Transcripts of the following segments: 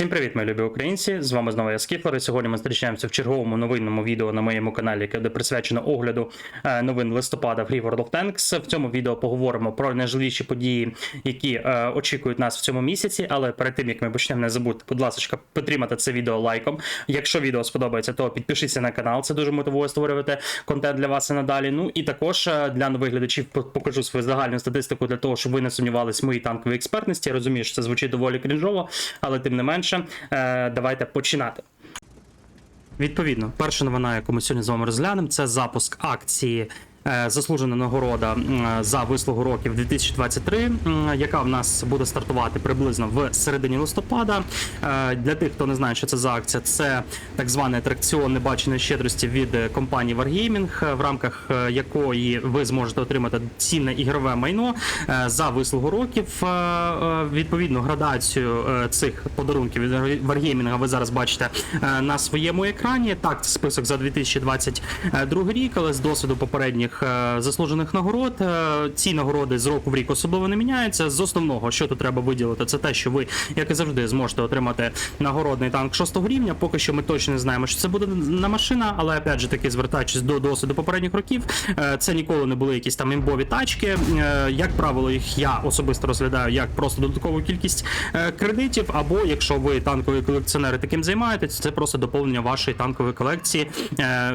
Всім привіт, мої любі українці! З вами знову я Скіфлер. І сьогодні ми зустрічаємося в черговому новинному відео на моєму каналі, яке буде присвячено огляду е, новин листопада в Free World of Tanks. В цьому відео поговоримо про найжливіші події, які е, очікують нас в цьому місяці. Але перед тим як ми почнемо, не забудьте, будь ласка, підтримати це відео лайком. Якщо відео сподобається, то підпишіться на канал. Це дуже мотивує створювати контент для вас і надалі. Ну і також е, для нових глядачів покажу свою загальну статистику для того, щоб ви не сумнівались в моїй танковій експертності. Я розумію, що це звучить доволі крінжово, але тим не менше, е, давайте починати. Відповідно, перша новина, яку ми сьогодні з вами розглянемо, це запуск акції. Е, Заслужена нагорода за вислугу років 2023, м, яка в нас буде стартувати приблизно в середині листопада. Е, Для тих, хто не знає, що це за акція, це так званий атракціон небаченої щедрості від е, компанії Wargaming, в рамках якої ви зможете отримати цінне ігрове майно за вислугу років. Відповідно, градацію цих подарунків від Wargaming ви зараз бачите на своєму екрані. Так, це список за 2022 рік, але з досвіду попередніх е, заслужених нагород. е, Ці нагороди з року в рік особливо не міняються. З основного, що тут треба виділити, це те, що ви, як і завжди, зможете отримати нагородний танк 6 рівня. Поки що ми точно не знаємо, що це буде на машина, але опять же таки, звертаючись до досвіду попередніх років, е, це ніколи не були якісь там імбові тачки. Як правило, їх я особисто розглядаю як просто додаткову кількість кредитів, або якщо ви танкові колекціонери таким займаєтесь, це просто доповнення вашої танкової колекції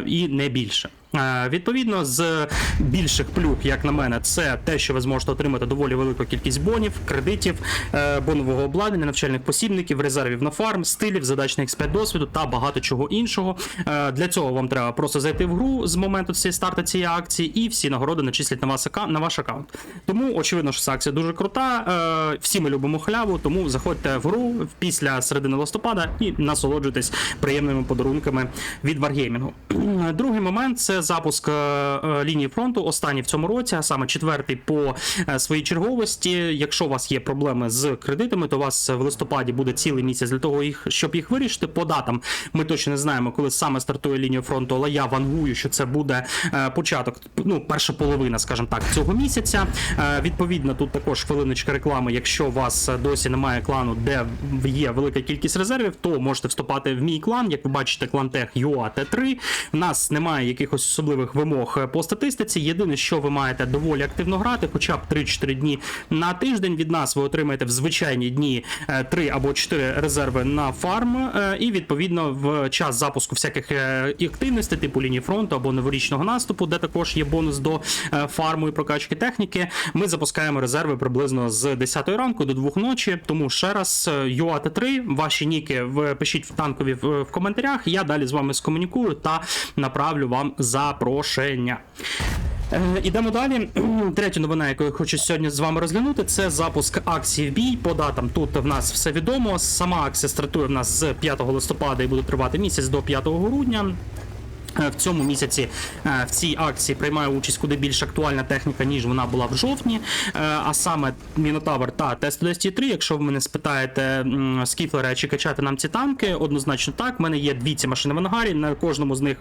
і не більше. Е, Відповідно, з більших плюх, як на мене, це те, що ви зможете отримати доволі велику кількість бонів, кредитів, е, бонового обладнання, навчальних посібників, резервів на фарм, стилів, задач на X5 досвіду та багато чого іншого. Е, Для цього вам треба просто зайти в гру з моменту цієї старту цієї акції, і всі нагороди начислять на вас на ваш аккаунт. Тому очевидно, що ця акція дуже крута. Всі ми любимо халяву, тому заходьте в гру після середини листопада і насолоджуйтесь приємними подарунками від Wargaming. Другий момент це запуск е, е, лінії фронту, останній в цьому році, а саме четвертий по е, своїй черговості. Якщо у вас є проблеми з кредитами, то у вас в листопаді буде цілий місяць для того, їх, щоб їх вирішити. По датам ми точно не знаємо, коли саме стартує лінія фронту, але я вангую, що це буде початок, ну, перша половина, скажімо так, цього місяця. Відповідно, тут також хвилиночка реклами. Якщо у вас досі немає клану, де є велика кількість резервів, то можете вступати в мій клан. Як ви бачите, клан Тех UA T3. У нас немає якихось особливих вимог е, по статистиці. Єдине, що ви маєте доволі активно грати, хоча б 3-4 дні на тиждень. Від нас ви отримаєте в звичайні дні 3 або 4 резерви на фарм. е, І відповідно в час запуску всяких е, активностей, типу лінії фронту або новорічного наступу, де також є бонус до е, фарму і прокачки техніки. Ми запускаємо резерви приблизно з 10 ранку до 2 ночі. Тому ще раз е, UAT 3 ваші ніки пишіть в танкові в, коментарях. Я далі з вами скомунікую та направлю вам запрошення. Е, Ідемо далі. Третя новина, яку я хочу сьогодні з вами розглянути, це запуск акції в бій. По датам тут в нас все відомо. Сама акція стартує в нас з 5 листопада і буде тривати місяць до 5 грудня. Е, В цьому місяці е, в цій акції приймає участь куди більш актуальна техніка, ніж вона була в жовтні. А саме Мінотавр та Т-110-3. Якщо ви мене спитаєте Скіфлера, чи качати нам ці танки, однозначно так. У мене є дві ці машини в ангарі, на кожному з них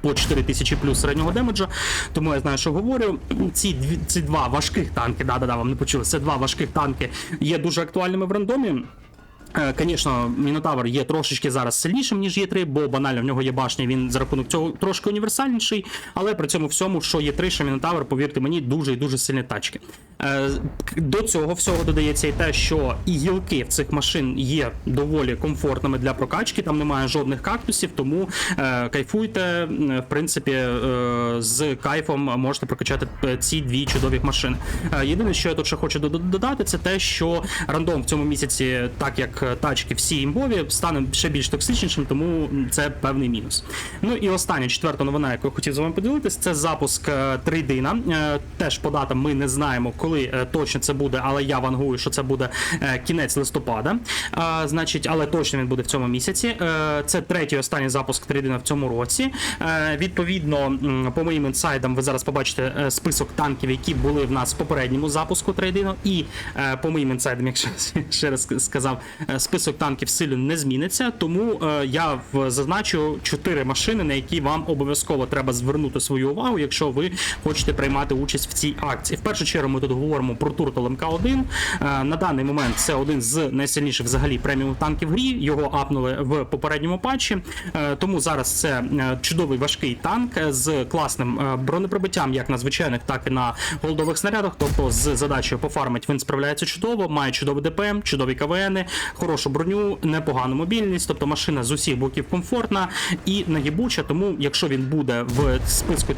по 4 тисячі плюс середнього демеджа, тому я знаю, що говорю. Ці ці два важких танки, да, да, да, вам не почули. Це два важких танки є дуже актуальними в рандомі. Звісно, Мінотавр є трошечки зараз сильнішим, ніж є 3 бо банально в нього є башня, він за рахунок цього трошки універсальніший, але при цьому всьому, що є 3, що Мінотавр, повірте мені, дуже і дуже сильні тачки. Е, До цього всього додається і те, що і гілки в цих машин є доволі комфортними для прокачки, там немає жодних кактусів, тому е, кайфуйте. е, В принципі, е, з кайфом можете прокачати е, ці дві чудові машини. Е, Єдине, що я тут ще хочу додати, це те, що рандом в цьому місяці, так як е, тачки всі імбові, стане ще більш токсичнішим, тому це певний мінус. Ну і остання четверта новина, яку я хотів з вами поділитися, це запуск е, трейдина. Е, Теж по датам ми не знаємо, коли точно це буде, але я вангую, що це буде кінець листопада. Значить, але точно він буде в цьому місяці. Це третій останній запуск трейдина в цьому році. Відповідно, по моїм інсайдам, ви зараз побачите список танків, які були в нас в попередньому запуску трейдину. І по моїм інсайдам, якщо ще раз сказав, список танків сильно не зміниться. Тому е, я зазначу чотири машини, на які вам обов'язково треба звернути свою увагу, якщо ви хочете приймати участь в цій акції. В першу чергу ми тут говоримо про Туртл МК-1. Е, На даний момент це один з найсильніших взагалі преміум танків в грі. Його апнули в попередньому патчі. Е, Тому зараз це е, чудовий важкий танк з класним е, бронеприбиттям, як на звичайних, так і на голдових снарядах. Тобто з задачею пофармить він справляється чудово, має чудовий ДПМ, чудові КВН, хорошу броню, непогану мобільність. Тобто машина з усіх боків комфортна і нагибуча. Тому, якщо він буде в списку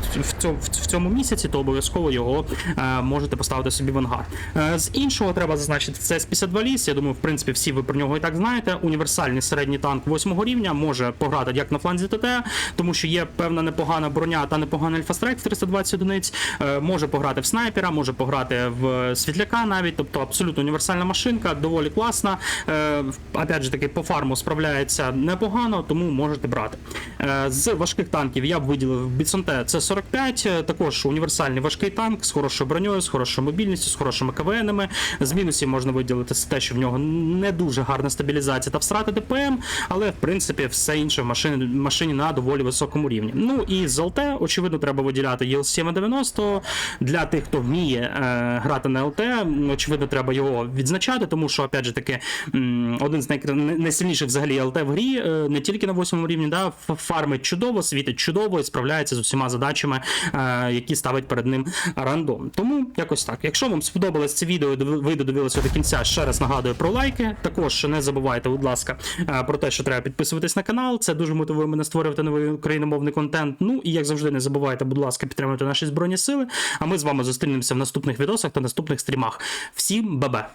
в цьому, місяці, то обов'язково його е, можете поставити собі в ангар. Е, з іншого треба зазначити це с 52 ліс. Я думаю, в принципі, всі ви про нього і так знаєте. Універсальний середній танк 8 рівня може пограти як на фланзі ТТ, тому що є певна непогана броня та непоганий альфастрайк в 320 одиниць. Е, може пограти в снайпера, може пограти в світляка навіть, тобто абсолютно універсальна машинка, доволі класна. Е, опять же таки, по фарму справляється непогано, тому можете брати. Е, з важких танків я б виділив Біцонте це 45, е, також універсальний важкий танк з хорошою броньою, з хорошою мобільністю, з хорошими КВНами. З мінусів можна виділити те, що в нього не дуже гарна стабілізація та втрати ДПМ, але в принципі все інше в машині, машині на доволі високому рівні. Ну і з ЛТ, очевидно, треба виділяти ЄЛ 790 для тих, хто вміє е, грати на ЛТ. Очевидно, треба його відзначати, тому що, опять же таки, один з най- найсильніших взагалі ЛТ в грі, е, не тільки на восьмому рівні, да, фармить чудово, світить чудово і справляється з усіма задачами, е, які ставить перед ним рандом. Тому якось так. Якщо вам сподобалось це відео, ви додивилися до кінця, ще раз нагадую про лайки. Також не забувайте, будь ласка, е, про те, що треба підписуватись на канал. Це дуже мотивує мене створювати новий україномовний контент. Ну і як завжди, не забувайте, будь ласка, підтримувати наші збройні сили. А ми з вами зустрінемося в наступних відосах та наступних стрімах. Всім бабе!